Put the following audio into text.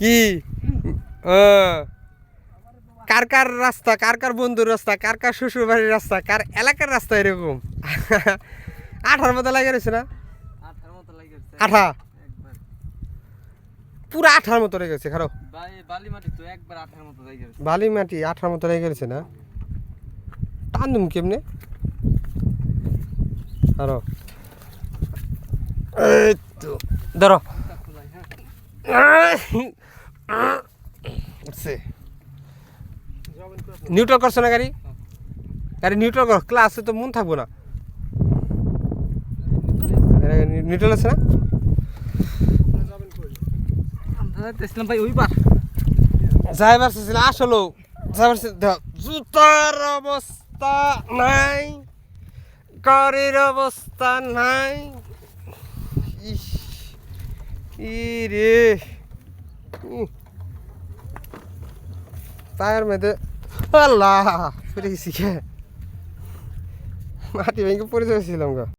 কি? কার কার রাস্তা কার কার বন্ধুর রাস্তা কার কার শ্বশুর বাড়ির রাস্তা কার এলাকার রাস্তা এরকম? আঠার মতো লাগে রয়েছে না? আঠা? পুরো আঠার মতো লেগে গেছে খারো। বালি মাটি আঠার মতো লেগে গেছে। না? টান দুম কেমনে? আরও এই তো। ধরো। উঠছে। নিউট্রাল করছ না গাড়ি? গাড়ি নিউট্রাল কর ক্লাসে তো মন থাকব না। নিউট্রাল আছে না? ভাই জুতার অবস্থা নাই গাড়ির অবস্থা নাই। ইস, ই রে উহ। টায়ার মেয়েতে আল্লাহ ফিরে গেছি কে? মাটি ভেঙে পড়ে যাচ্ছিলাম গা।